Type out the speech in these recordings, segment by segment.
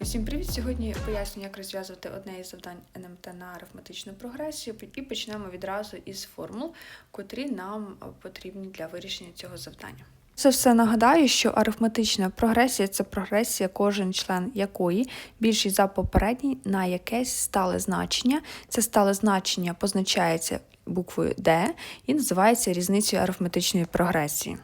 Усім привіт! Сьогодні поясню, як розв'язувати одне із завдань НМТ на арифметичну прогресію, і почнемо відразу із формул, котрі нам потрібні для вирішення цього завдання. Це все нагадаю, що арифметична прогресія це прогресія, кожен член якої більший за попередній на якесь стале значення. Це стале значення позначається буквою D і називається різницею арифметичної прогресії.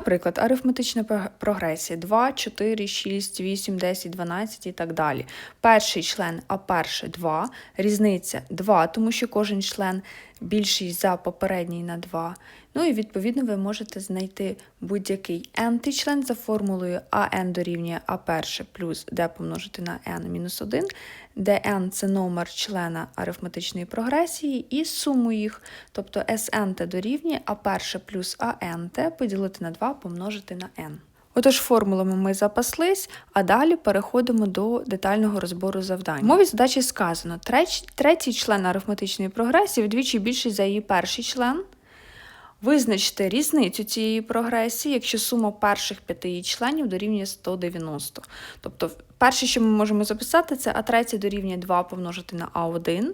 Наприклад, арифметична прогресія 2, 4, 6, 8, 10, 12 і так далі. Перший член, а перше 2, різниця 2, тому що кожен член більший за попередній на 2. Ну і відповідно ви можете знайти будь-який n член за формулою АН дорівнює А перше плюс d помножити на n мінус 1, де n – це номер члена арифметичної прогресії і суму їх, тобто SNT дорівнює А перше плюс АНТ поділити на 2 помножити на n. Отож, формулами ми запаслись, а далі переходимо до детального розбору завдань. Мові задачі сказано: третій член арифметичної прогресії вдвічі більший за її перший член. Визначте різницю цієї прогресії, якщо сума перших п'яти її членів дорівнює 190. Тобто, перше, що ми можемо записати, це А3 дорівнює 2 помножити на А1,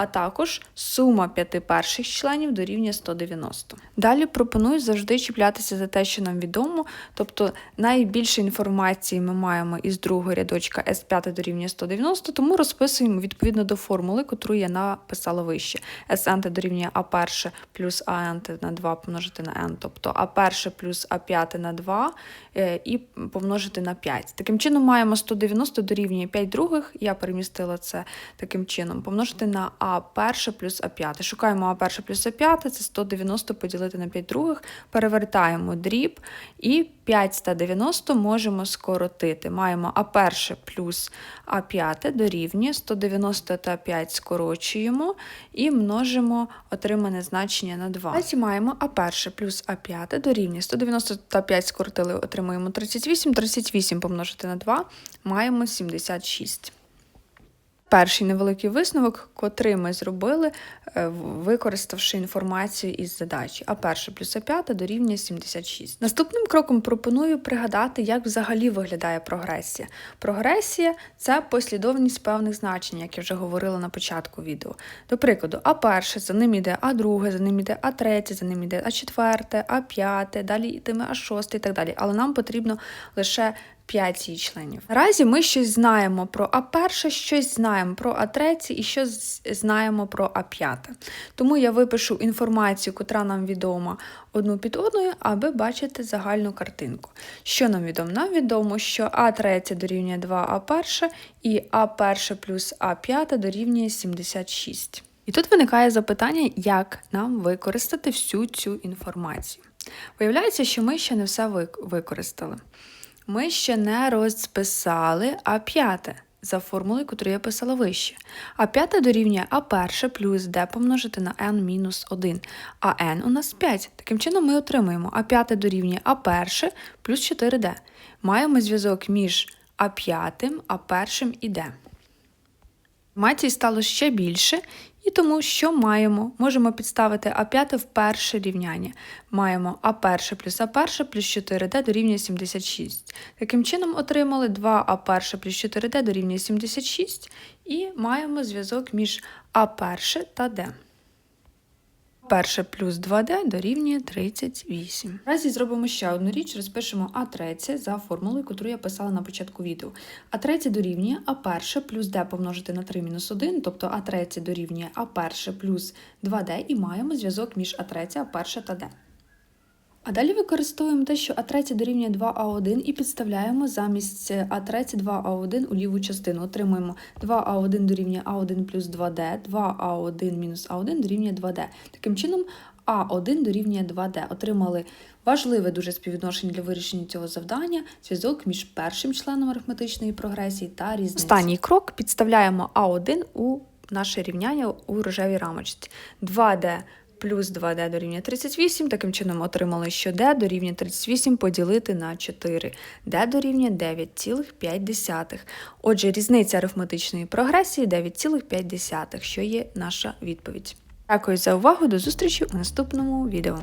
а також сума п'яти перших членів дорівнює 190. Далі пропоную завжди чіплятися за те, що нам відомо. Тобто найбільше інформації ми маємо із другого рядочка S5 дорівнює 190, тому розписуємо відповідно до формули, котру я написала вище. SN дорівнює А1 плюс АН на 2 помножити на n, тобто А1 плюс А5 на 2 е, і помножити на 5. Таким чином маємо 190 дорівнює 5 других, я перемістила це таким чином, помножити на А1 плюс А5. Шукаємо А1 плюс А5, це 190 поділити на 5 других, перевертаємо дріб і 5 190 можемо скоротити. Маємо А1 плюс А5 дорівнює 190 та 5 скорочуємо і множимо отримане значення на 2. Далі маємо А1 плюс А5 дорівнює 190 та 5 скоротили, отримуємо 38, 38 помножити на 2, маємо 76. Перший невеликий висновок, котрий ми зробили, е, використавши інформацію із задачі. А перше плюс А п'ята дорівнює 76. Наступним кроком пропоную пригадати, як взагалі виглядає прогресія. Прогресія це послідовність певних значень, як я вже говорила на початку відео. До прикладу, А перше, за ним йде А друге, за ним йде А третє, за ним йде А четверте, А п'яте, далі йтиме А шосте і так далі. Але нам потрібно лише 5 її членів. Наразі ми щось знаємо про А1, щось знаємо про А3 і щось знаємо про А5. Тому я випишу інформацію, котра нам відома одну під одною, аби бачити загальну картинку. Що нам відомо? Нам відомо, що А3 дорівнює 2А1 і А1 плюс А5 дорівнює 76. І тут виникає запитання, як нам використати всю цю інформацію. Виявляється, що ми ще не все використали ми ще не розписали А5 за формулою, яку я писала вище. А5 дорівнює А1 плюс d помножити на n мінус 1, а n у нас 5. Таким чином ми отримуємо А5 дорівнює А1 плюс 4d. Маємо зв'язок між А5, А1 і d. Інформації стало ще більше, і тому що маємо? Можемо підставити А5 в перше рівняння. Маємо А1 плюс А1 плюс 4D дорівнює 76. Таким чином отримали 2А1 плюс 4D дорівнює 76 і маємо зв'язок між А1 та D. Перше плюс 2D дорівнює 38. Разі зробимо ще одну річ, розпишемо А3 за формулою, яку я писала на початку відео. А3 дорівнює А1 плюс D помножити на 3 мінус 1, тобто А3 дорівнює А1 плюс 2D і маємо зв'язок між А3, А1 та D. А далі використовуємо те, що А3 дорівнює 2А1 і підставляємо замість А3 2А1 у ліву частину. Отримуємо 2А1 дорівнює А1 плюс 2D, 2А1 мінус А1 дорівнює 2D. Таким чином, А1 дорівнює 2D. Отримали важливе дуже співвідношення для вирішення цього завдання, зв'язок між першим членом арифметичної прогресії та різницею. Останній крок підставляємо А1 у наше рівняння у рожевій рамочці. 2D плюс 2D дорівнює 38, таким чином отримали, що D дорівнює 38 поділити на 4. D дорівнює 9,5. Отже, різниця арифметичної прогресії 9,5, що є наша відповідь. Дякую за увагу, до зустрічі у наступному відео.